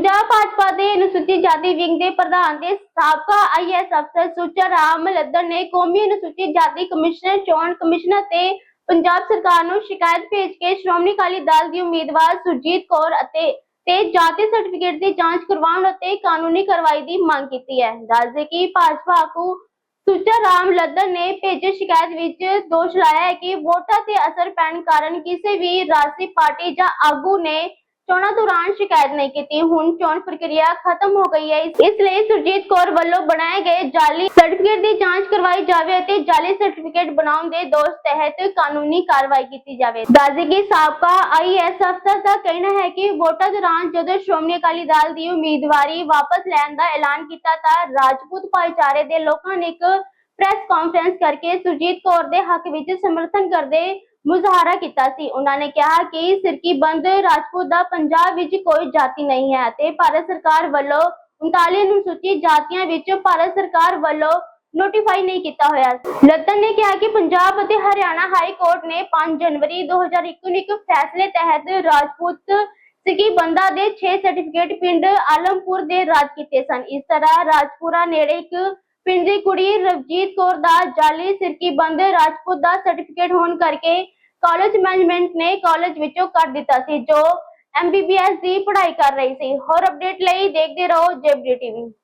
ਪੰਜਾਬ ਭਾਜਪਾ ਦੇ ਅਨੁਸੂਚਿਤ ਜਾਤੀ ਵਿੰਗ ਦੇ ਪ੍ਰਧਾਨ ਦੇ ਸਾਬਕਾ ਆਈਐਸ ਅਫਸਰ ਸੁੱਚਾ ਰਾਮ ਲੱਦਨ ਨੇ ਕੌਮੀ ਅਨੁਸੂਚਿਤ ਜਾਤੀ ਕਮਿਸ਼ਨਰ, ਚੋਣ ਕਮਿਸ਼ਨਰ ਤੇ ਪੰਜਾਬ ਸਰਕਾਰ ਨੂੰ ਸ਼ਿਕਾਇਤ ਭੇਜ ਕੇ ਸ਼੍ਰੋਮਣੀ ਅਕਾਲੀ ਦਲ ਦੀ ਉਮੀਦਵਾਰ ਸੁਰਜੀਤ ਕੌਰ ਅਤੇ ਤੇ ਜਾਤੀ ਸਰਟੀਫਿਕੇਟ ਦੀ ਜਾਂਚ ਕਰਵਾਉਣ ਅਤੇ ਕਾਨੂੰਨੀ ਕਾਰਵਾਈ ਦੀ ਮੰਗ ਕੀਤੀ ਹੈ। ਦੱਸਦੇ ਕਿ ਭਾਜਪਾ ਆਗੂ ਸੁੱਚਾ ਰਾਮ ਲੱਦਨ ਨੇ ਭੇਜੇ ਸ਼ਿਕਾਇਤ ਵਿੱਚ ਦੋਸ਼ ਲਾਇਆ ਹੈ ਕਿ ਵੋਟਾਂ ਤੇ ਅਸਰ ਪੈਣ ਕਾਰਨ ਕਿਸੇ ਵੀ ਰਾਜਸੀ ਪਾਰਟੀ ਜਾਂ ਆਗੂ ਨੇ ਚੋਣਾਂ ਦੌਰਾਨ ਸ਼ਿਕਾਇਤ ਨਹੀਂ ਕੀਤੀ। ਹੁਣ ਚੋਣ ਪ੍ਰਕਿਰਿਆ ਖਤਮ ਹੋ ਗਈ ਹੈ। ਇਸ ਲਈ ਸੁਰਜੀਤ ਕੌਰ ਵੱਲੋਂ ਬਣਾਏ ਗਏ ਜਾਲੀ ਸਰਟੀਫਿਕੇਟ ਦੀ ਜਾਂਚ ਕਰਵਾਈ ਜਾਵੇ ਅਤੇ ਜਾਲੀ ਸਰਟੀਫਿਕੇਟ ਬਣਾਉਣ ਦੇ ਦੋਸ਼ ਤਹਿਤ ਕਾਨੂੰਨੀ ਕਾਰਵਾਈ ਕੀਤੀ ਜਾਵੇ। ਦੱਸਦੇ ਸਾਬਕਾ ਆਈਐਸ ਅਫਸਰ ਦਾ ਕਹਿਣਾ ਹੈ ਕਿ ਵੋਟਾਂ ਦੌਰਾਨ ਜਦੋਂ ਸ਼੍ਰੋਮਣੀ ਅਕਾਲੀ ਦਲ ਦੀ ਉਮੀਦਵਾਰੀ ਵਾਪਸ ਲੈਣ ਦਾ ਐਲਾਨ ਕੀਤਾ ਤਾਂ ਰਾਜਪੂਤ ਭਾਈਚਾਰੇ ਦੇ ਲੋਕਾਂ ਨੇ ਇੱਕ ਪ੍ਰੈਸ ਕਾਨਫਰੰਸ ਕਰਕੇ ਸੁਰਜੀਤ ਕੌਰ ਦੇ ਹੱਕ ਵਿੱਚ ਸਮਰਥਨ ਕਰਦੇ ਮੁਜ਼ਾਹਰਾ ਕੀਤਾ ਸੀ। ਉਹਨਾਂ ਨੇ ਕਿਹਾ ਕਿ ਸਿਰਕੀ ਬੰਦ ਰਾਜਪੂਤ ਦਾ ਪੰਜਾਬ ਵਿੱਚ ਕੋਈ ਜਾਤੀ ਨਹੀਂ ਹੈ ਤੇ ਭਾਰਤ ਸਰਕਾਰ ਵੱਲੋਂ 39 ਅਨੁਸੂਚਿਤ ਜਾਤੀਆਂ ਵਿੱਚ ਭਾਰਤ ਸਰਕਾਰ ਵੱਲੋਂ ਨੋਟੀਫਾਈ ਨਹੀਂ ਕੀਤਾ ਹੋਇਆ ਲੱਤਨ ਨੇ ਕਿਹਾ ਕਿ ਪੰਜਾਬ ਅਤੇ ਹਰਿਆਣਾ ਹਾਈ ਕੋਰਟ ਨੇ 5 ਜਨਵਰੀ 2021 ਨੂੰ ਇੱਕ ਫੈਸਲੇ ਤਹਿਤ ਰਾਜਪੂਤ ਸਿੱਕੀ ਬੰਦਾ ਦੇ 6 ਸਰਟੀਫਿਕੇਟ ਪਿੰਡ ਆਲਮਪੁਰ ਦੇ ਰਾਜ ਕੀਤੇ ਸਨ। ਇਸ ਤਰ੍ਹਾਂ ਰਾਜਪੁਰਾ ਨੇੜੇ ਇੱਕ ਪਿੰਡ ਦੀ ਕੁੜੀ ਰਵਜੀਤ ਕੌਰ ਦਾ ਜਾਲੀ ਸਿਰਕੀ ਬੰਦ ਰਾਜਪੂਤ ਦਾ ਸਰਟੀਫਿਕੇਟ ਹੋਣ ਕਰਕੇ ਕਾਲਜ ਮੈਨੇਜਮੈਂਟ ਨੇ ਕਾਲਜ ਵਿੱਚੋਂ ਕੱਢ ਦਿੱਤਾ ਸੀ, ਜੋ ਐਮਬੀਬੀਐਸ ਦੀ ਪੜ੍ਹਾਈ ਕਰ ਰਹੀ ਸੀ। ਹੋਰ ਅਪਡੇਟ ਲਈ ਦੇਖਦੇ ਰਹੋ ਜੇਬਡੀ ਟੀਵੀ।